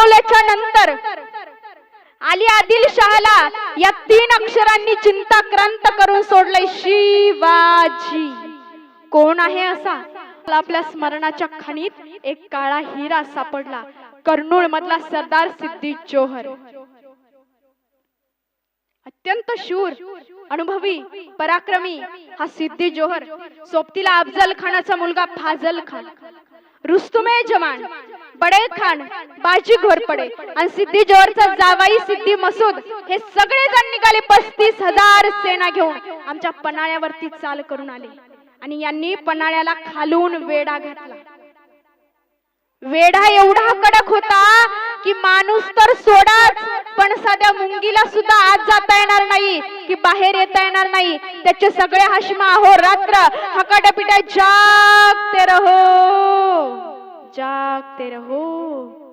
गमवल्याच्या नंतर आली आदिल शहाला या तीन अक्षरांनी चिंता क्रांत करून सोडलंय शिवाजी. कोण आहे असा? आपल्या स्मरणाच्या खणीत एक काळा हिरा सापडला. कर्नूळ मधला सरदार सिद्धी जोहर. अत्यंत शूर अनुभवी पराक्रमी हा सिद्धी जोहर सोबतीला अफजल खानाचा मुलगा फाजल खान रुस्तुमे जवान बडे खान बाजी घोरपडे आणि सिद्धी जोरचा जावाई सिद्धी मसूद हे सगळे जण निघाले पस्तीस हजार सेना घेऊन. आमच्या पन्हाळ्यावरती चाल करून आले. आणि यांनी पन्हाळ्याला खालून वेढा घातला. वेढा एवढा कडक होता की माणूस तर सोडाच पण साध्या मुंगीला सुद्धा आत जाता येणार नाही की बाहेर येता येणार नाही. त्याचे सगळे हशमा हो रात्र हकाटपिटा जागते रहो. जागते रहो।